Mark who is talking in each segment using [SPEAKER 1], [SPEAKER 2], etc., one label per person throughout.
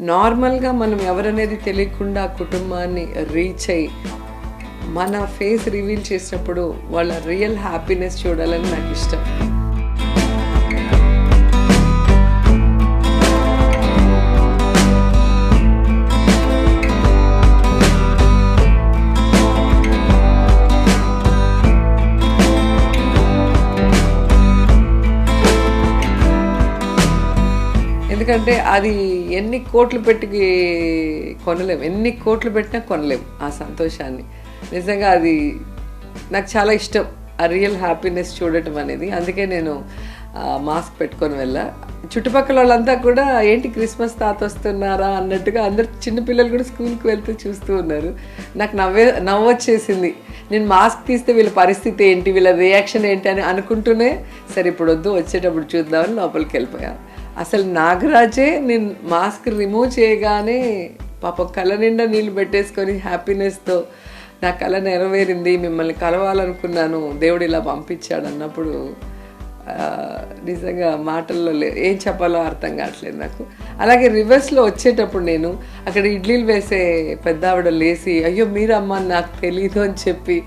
[SPEAKER 1] నార్మల్గా మనం ఎవరనేది తెలియకుండా కుటుంబాన్ని రీచ్ అయ్యి మన ఫేస్ రివీల్ చేసినప్పుడు వాళ్ళ రియల్ హ్యాపీనెస్ చూడాలని నాకు ఇష్టం. ఎందుకంటే అది ఎన్ని కోట్లు పెట్టి కొనలేం. ఎన్ని కోట్లు పెట్టినా కొనలేం ఆ సంతోషాన్ని. నిజంగా అది నాకు చాలా ఇష్టం. ఆ రియల్ హ్యాపీనెస్ చూడటం అనేది. అందుకే నేను మాస్క్ పెట్టుకొని వెళ్ళా. చుట్టుపక్కల వాళ్ళంతా కూడా ఏంటి క్రిస్మస్ తాత వస్తున్నారా అన్నట్టుగా అందరు చిన్నపిల్లలు కూడా స్కూల్కి వెళ్తూ చూస్తూ ఉన్నారు. నాకు నవ్వే నవ్వొచ్చేసింది. నేను మాస్క్ తీస్తే వీళ్ళ పరిస్థితి ఏంటి? వీళ్ళ రియాక్షన్ ఏంటి అని అనుకుంటూనే సరే ఇప్పుడు వద్దు వచ్చేటప్పుడు చూద్దామని లోపలికి వెళ్ళిపోయాను అసలు నాగరాజే నేను మాస్క్ రిమూవ్ చేయగానే పాపం కళ్ళ నిండా నీళ్ళు పెట్టేసుకొని హ్యాపీనెస్తో నా కళ నెరవేరింది మిమ్మల్ని కలవాలనుకున్నాను దేవుడు ఇలా పంపించాడు అన్నప్పుడు నిజంగా మాటల్లో లే ఏం చెప్పాలో అర్థం కావట్లేదు నాకు. అలాగే రివర్స్లో వచ్చేటప్పుడు నేను అక్కడ ఇడ్లీలు వేసే పెద్ద ఆవిడ లేచి అయ్యో మీరు అమ్మ నాకు తెలీదు అని చెప్పి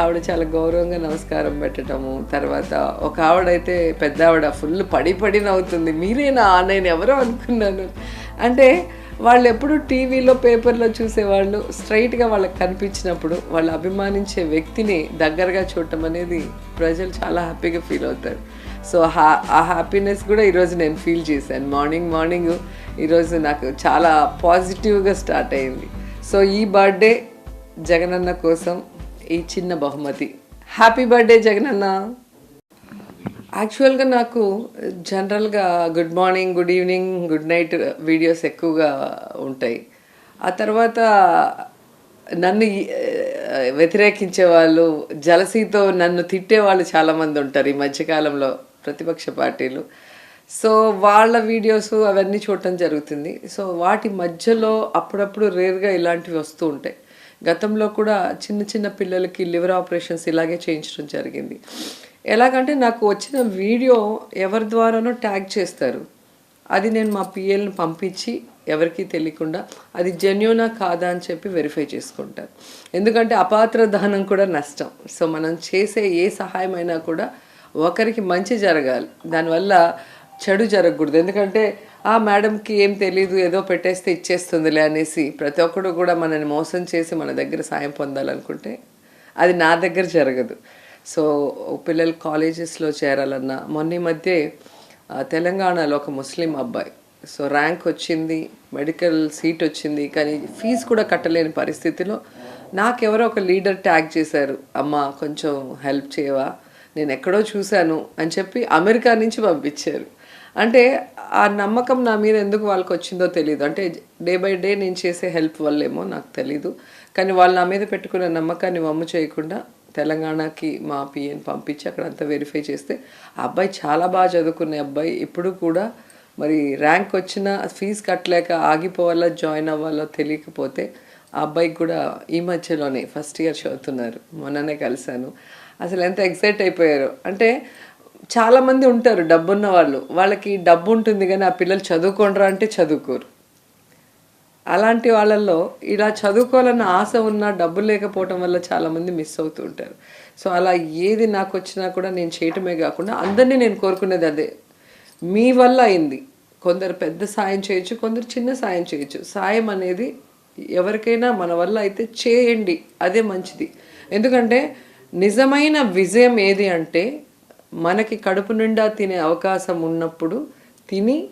[SPEAKER 1] ఆవిడ చాలా గౌరవంగా నమస్కారం పెట్టడము తర్వాత ఒక ఆవిడైతే పెద్ద ఆవిడ ఫుల్ పడి పడి నవ్వుతుంది మీరేనా నేను ఎవరో అనుకున్నాను. అంటే వాళ్ళు ఎప్పుడు టీవీలో పేపర్లో చూసేవాళ్ళు స్ట్రైట్గా వాళ్ళకి కనిపించినప్పుడు వాళ్ళు అభిమానించే వ్యక్తిని దగ్గరగా చూడటం అనేది ప్రజలు చాలా హ్యాపీగా ఫీల్ అవుతారు. సో హా ఆ హ్యాపీనెస్ కూడా ఈరోజు నేను ఫీల్ చేశాను. మార్నింగ్ మార్నింగ్ ఈరోజు నాకు చాలా పాజిటివ్గా స్టార్ట్ అయింది. సో ఈ బర్త్డే జగనన్న కోసం ఈ చిన్న బహుమతి. హ్యాపీ బర్త్డే జగనన్న. యాక్చువల్గా నాకు జనరల్గా good morning good evening good night videos ఎక్కువగా ఉంటాయి. ఆ తర్వాత నన్ను వ్యతిరేకించే వాళ్ళు జలసీతో నన్ను తిట్టే వాళ్ళు చాలామంది ఉంటారు ఈ మధ్యకాలంలో. ప్రతిపక్ష పార్టీలు. సో వాళ్ళ వీడియోస్ అవన్నీ చూడటం జరుగుతుంది. సో వాటి మధ్యలో అప్పుడప్పుడు రేర్గా ఇలాంటివి వస్తూ ఉంటాయి. గతంలో కూడా చిన్న చిన్న పిల్లలకి లివర్ ఆపరేషన్స్ ఇలాగే చేయించడం జరిగింది. ఎలాగంటే నాకు వచ్చిన వీడియో ఎవరి ద్వారానో ట్యాగ్ చేస్తారు. అది నేను మా పిఎల్ని పంపించి ఎవరికీ తెలియకుండా అది జెన్యునా కాదా అని చెప్పి వెరిఫై చేసుకుంటారు. ఎందుకంటే అపాత్ర దానం కూడా నష్టం. సో మనం చేసే ఏ సహాయం అయినా కూడా ఒకరికి మంచి జరగాలి. దానివల్ల చెడు జరగకూడదు. ఎందుకంటే ఆ మేడంకి ఏం తెలీదు ఏదో పెట్టేస్తే ఇచ్చేస్తుందిలే అనేసి ప్రతి ఒక్కడు కూడా మనని మోసం చేసి మన దగ్గర సాయం పొందాలనుకుంటే అది నా దగ్గర జరగదు. సో పిల్లలు కాలేజెస్లో చేరాలన్నా మొన్న మధ్య తెలంగాణలో ఒక ముస్లిం అబ్బాయి. సో ర్యాంక్ వచ్చింది మెడికల్ సీట్ వచ్చింది కానీ ఫీజు కూడా కట్టలేని పరిస్థితిలో నాకెవరో ఒక లీడర్ ట్యాగ్ చేశారు అమ్మ కొంచెం హెల్ప్ చేయవా? నేను ఎక్కడో చూశాను అని చెప్పి అమెరికా నుంచి పంపించారు. అంటే ఆ నమ్మకం నా మీద ఎందుకు వాళ్ళకి వచ్చిందో తెలియదు అంటే డే బై డే నేను చేసే హెల్ప్ వల్లేమో నాకు తెలీదు. కానీ వాళ్ళు నా మీద పెట్టుకున్న నమ్మకాన్ని వమ్ము చేయకుండా తెలంగాణకి మా పిఎన్ పంపించి అక్కడ అంతా వెరిఫై చేస్తే ఆ అబ్బాయి చాలా బాగా చదువుకునే అబ్బాయి. ఇప్పుడు కూడా మరి ర్యాంక్ వచ్చినా ఫీజు కట్టలేక ఆగిపోవాలా జాయిన్ అవ్వాలో తెలియకపోతే ఆ అబ్బాయికి కూడా ఈ మధ్యలోనే ఫస్ట్ ఇయర్ చదువుతున్నారు. మొన్ననే కలిశాను. అసలు ఎంత ఎక్సైట్ అయిపోయారు. అంటే చాలామంది ఉంటారు డబ్బున్న వాళ్ళు. వాళ్ళకి డబ్బు ఉంటుంది కానీ ఆ పిల్లలు చదువుకోండ్రా అంటే చదువుకోరు. అలాంటి వాళ్ళల్లో ఇలా చదువుకోవాలన్న ఆశ ఉన్నా డబ్బు లేకపోవటం వల్ల చాలామంది మిస్ అవుతూ ఉంటారు. సో అలా ఏది నాకు వచ్చినా కూడా నేను చేయటమే కాకుండా అందరినీ నేను కోరుకునేది అదే. మీ వల్ల అయింది. కొందరు పెద్ద సాయం చేయొచ్చు కొందరు చిన్న సాయం చేయొచ్చు. సాయం అనేది ఎవరికైనా మన వల్ల అయితే చేయండి. అదే మంచిది. ఎందుకంటే నిజమైన విజయం ఏది అంటే మనకి కడుపు నిండా తినే అవకాశం ఉన్నప్పుడు తిని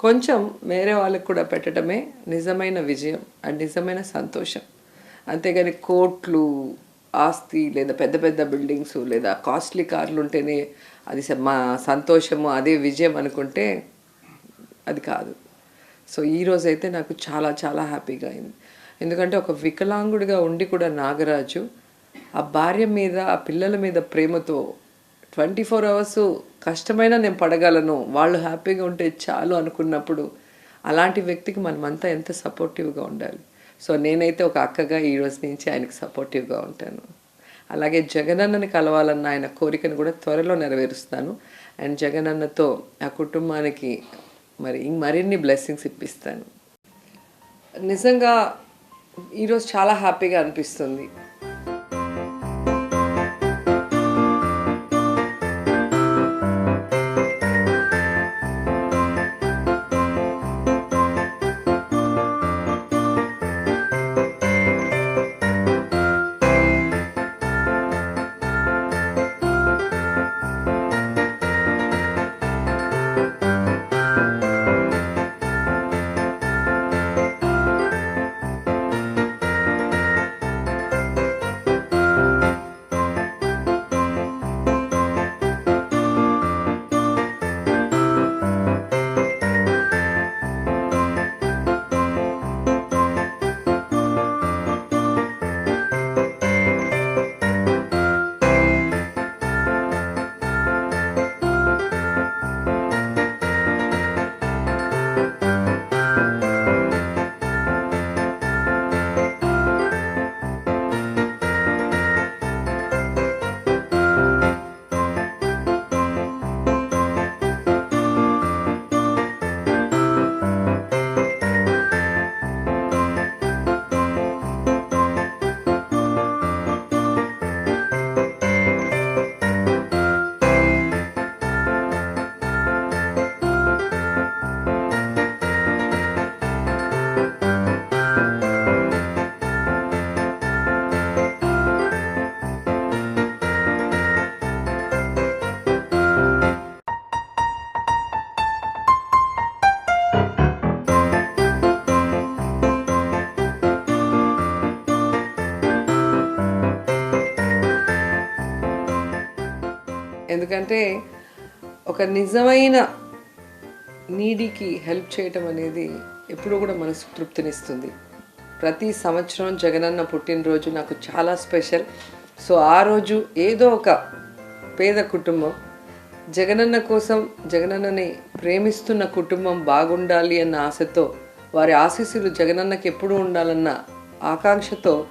[SPEAKER 1] కొంచెం వేరే వాళ్ళకి కూడా పెట్టడమే నిజమైన విజయం అండ్ నిజమైన సంతోషం. అంతేగాని కోట్లు ఆస్తి లేదా పెద్ద పెద్ద బిల్డింగ్స్ లేదా కాస్ట్లీ కార్లు ఉంటేనే అది స- మా సంతోషము అదే విజయం అనుకుంటే అది కాదు. సో ఈ అయితే నాకు చాలా చాలా హ్యాపీగా అయింది. ఎందుకంటే ఒక వికలాంగుడిగా ఉండి కూడా నాగరాజు ఆ భార్య మీద ఆ పిల్లల మీద ప్రేమతో ట్వంటీ ఫోర్ అవర్స్ కష్టమైనా నేను పడగలను వాళ్ళు హ్యాపీగా ఉంటే చాలు అనుకున్నప్పుడు అలాంటి వ్యక్తికి మనమంతా ఎంత సపోర్టివ్గా ఉండాలి. సో నేనైతే ఒక అక్కగా ఈ రోజు నుంచి ఆయనకు సపోర్టివ్గా ఉంటాను. అలాగే జగనన్నని కలవాలన్న ఆయన కోరికను కూడా త్వరలో నెరవేరుస్తాను. అండ్ జగనన్నతో ఆ కుటుంబానికి మరి మరిన్ని బ్లెస్సింగ్స్ ఇప్పిస్తాను. నిజంగా ఈరోజు చాలా హ్యాపీగా అనిపిస్తుంది. ఎందుకంటే ఒక నిజమైన నీడికి హెల్ప్ చేయటం అనేది ఎప్పుడూ కూడా మనసు తృప్తినిస్తుంది. ప్రతి సంవత్సరం జగనన్న పుట్టినరోజు నాకు చాలా స్పెషల్. సో ఆ రోజు ఏదో ఒక పేద కుటుంబం జగనన్న కోసం జగనన్నని ప్రేమిస్తున్న కుటుంబం బాగుండాలి అన్న ఆశతో వారి ఆశీస్సులు జగనన్నకి ఎప్పుడు ఉండాలన్న ఆకాంక్షతో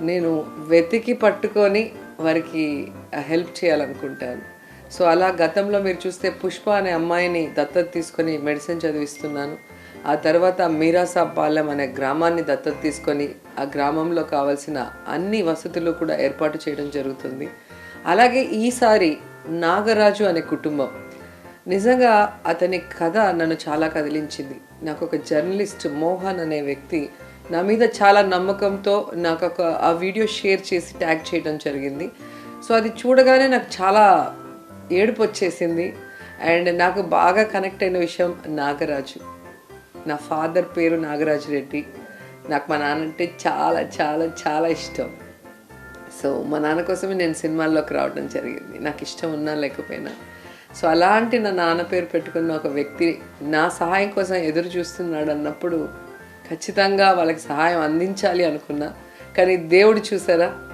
[SPEAKER 1] నేను వెతికి పట్టుకొని వారికి హెల్ప్ చేయాలనుకుంటాను. సో అలా గతంలో మీరు చూస్తే పుష్ప అనే అమ్మాయిని దత్తత తీసుకొని మెడిసిన్ చదివిస్తున్నాను. ఆ తర్వాత మీరాసాపాలెం అనే గ్రామాన్ని దత్తత తీసుకొని ఆ గ్రామంలో కావాల్సిన అన్ని వసతులు కూడా ఏర్పాటు చేయడం జరుగుతుంది. అలాగే ఈసారి నాగరాజు అనే కుటుంబం. నిజంగా అతని కథ నన్ను చాలా కదిలించింది. నాకు ఒక జర్నలిస్ట్ మోహన్ అనే వ్యక్తి నా మీద చాలా నమ్మకంతో నాకు ఒక ఆ వీడియో షేర్ చేసి ట్యాగ్ చేయడం జరిగింది. సో అది చూడగానే నాకు చాలా ఏడుపు వచ్చేసింది అండ్ నాకు బాగా కనెక్ట్ అయిన విషయం నాగరాజు. నా ఫాదర్ పేరు నాగరాజు రెడ్డి. నాకు మా నాన్న అంటే చాలా చాలా చాలా ఇష్టం. సో మా నాన్న కోసమే నేను సినిమాల్లోకి రావడం జరిగింది. నాకు ఇష్టం ఉన్నా లేకపోయినా. సో అలాంటి నా నాన్న పేరు పెట్టుకున్న ఒక వ్యక్తి నా సహాయం కోసం ఎదురు చూస్తున్నాడు అన్నప్పుడు ఖచ్చితంగా వాళ్ళకి సహాయం అందించాలి అనుకున్నా. కానీ దేవుడు చూసారా?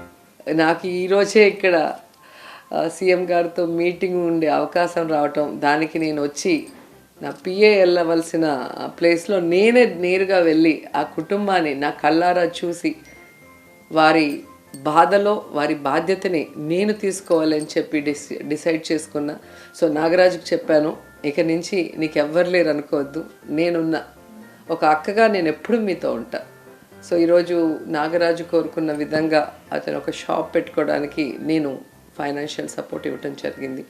[SPEAKER 1] నాకు ఈరోజే ఇక్కడ సీఎం గారితో మీటింగ్ ఉండే అవకాశం రావటం దానికి నేను వచ్చి నా పిఏ వెళ్ళవలసిన ప్లేస్లో నేనే నేరుగా వెళ్ళి ఆ కుటుంబాన్ని నా కళ్ళారా చూసి వారి బాధలో వారి బాధ్యతని నేను తీసుకోవాలని చెప్పి డిస్ డిసైడ్ చేసుకున్నా. సో నాగరాజుకు చెప్పాను ఇక నుంచి నీకు ఎవ్వరు లేరు అనుకోవద్దు నేనున్నా ఒక అక్కగా నేను ఎప్పుడు మీతో ఉంటా. సో ఈరోజు నాగరాజు కోరుకున్న విధంగా అతను ఒక షాప్ పెట్టుకోవడానికి నేను ఫైనాన్షియల్ సపోర్ట్ ఇవ్వటం జరిగింది.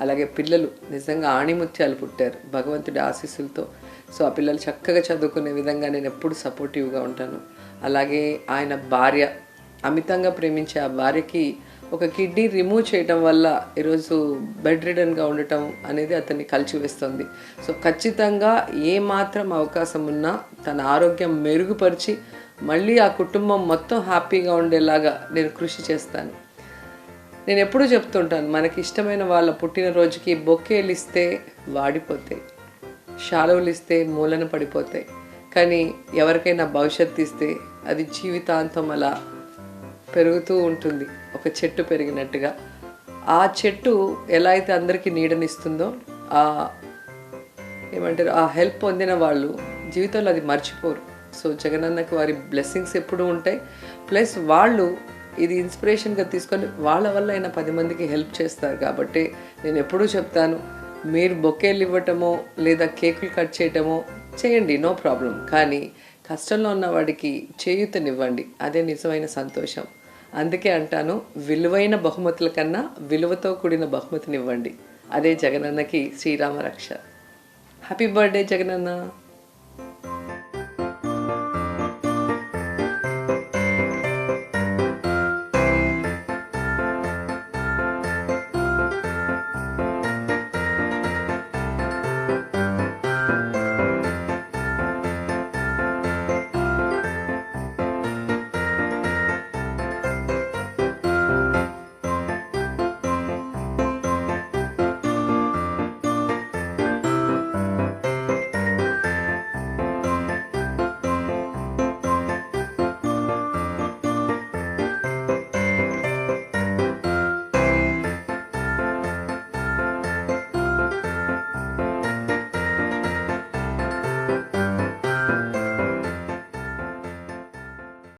[SPEAKER 1] అలాగే పిల్లలు నిజంగా ఆణిముత్యాలు పుట్టారు. భగవంతుడి ఆశీస్సులతో. సో ఆ పిల్లలు చక్కగా చదువుకునే విధంగా నేను ఎప్పుడు సపోర్టివ్గా ఉంటాను. అలాగే ఆయన భార్య అమితంగా ప్రేమించే ఆ భార్యకి ఒక కిడ్నీ రిమూవ్ చేయటం వల్ల ఈరోజు బెడ్ రిడన్గా ఉండటం అనేది అతన్ని కలిచివేస్తుంది. సో ఖచ్చితంగా ఏ మాత్రం అవకాశం ఉన్నా తన ఆరోగ్యం మెరుగుపరిచి మళ్ళీ ఆ కుటుంబం మొత్తం హ్యాపీగా ఉండేలాగా నేను కృషి చేస్తాను. నేను ఎప్పుడూ చెప్తుంటాను మనకి ఇష్టమైన వాళ్ళ పుట్టినరోజుకి బొక్కేలు ఇస్తే వాడిపోతాయి షాలువులు ఇస్తే మూలన పడిపోతాయి. కానీ ఎవరికైనా భవిష్యత్తు ఇస్తే అది జీవితాంతం అలా పెరుగుతూ ఉంటుంది ఒక చెట్టు పెరిగినట్టుగా. ఆ చెట్టు ఎలా అయితే అందరికీ నీడనిస్తుందో ఆ ఏమంటారు ఆ హెల్ప్ పొందిన వాళ్ళు జీవితంలో అది మర్చిపోరు. సో జగనన్నకు వారి బ్లెస్సింగ్స్ ఎప్పుడూ ఉంటాయి. ప్లస్ వాళ్ళు ఇది ఇన్స్పిరేషన్గా తీసుకొని వాళ్ళ వల్ల అయినా పది మందికి హెల్ప్ చేస్తారు కాబట్టి నేను ఎప్పుడూ చెప్తాను మీరు బొకేలు ఇవ్వటమో లేదా కేకులు కట్ చేయటమో చేయండి నో ప్రాబ్లం కానీ కష్టంలో ఉన్నవాడికి చేయూతనివ్వండి అదే నిజమైన సంతోషం. అందుకే అంటాను విలువైన బహుమతుల కన్నా విలువతో కూడిన బహుమతినివ్వండి. అదే జగనన్నకి శ్రీరామ రక్ష హ్యాపీ బర్త్డే జగనన్న.